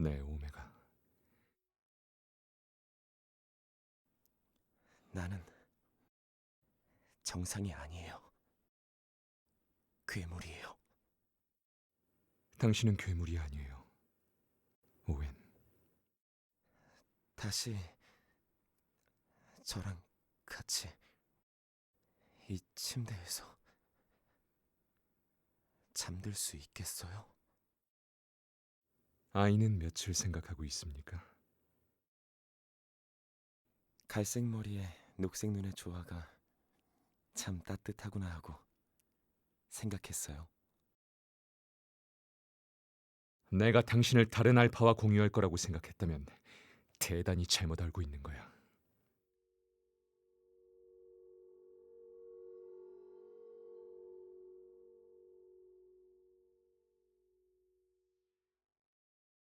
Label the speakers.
Speaker 1: 네, 오메가.
Speaker 2: 나는 정상이 아니에요. 괴물이에요.
Speaker 1: 당신은 괴물이 아니에요. 오웬.
Speaker 2: 다시 저랑 같이 이 침대에서 잠들 수 있겠어요?
Speaker 1: 아이는 며칠 생각하고 있습니까?
Speaker 2: 갈색 머리에 녹색 눈의 조화가 참 따뜻하구나 하고 생각했어요.
Speaker 1: 내가 당신을 다른 알파와 공유할 거라고 생각했다면 대단히 잘못 알고 있는 거야.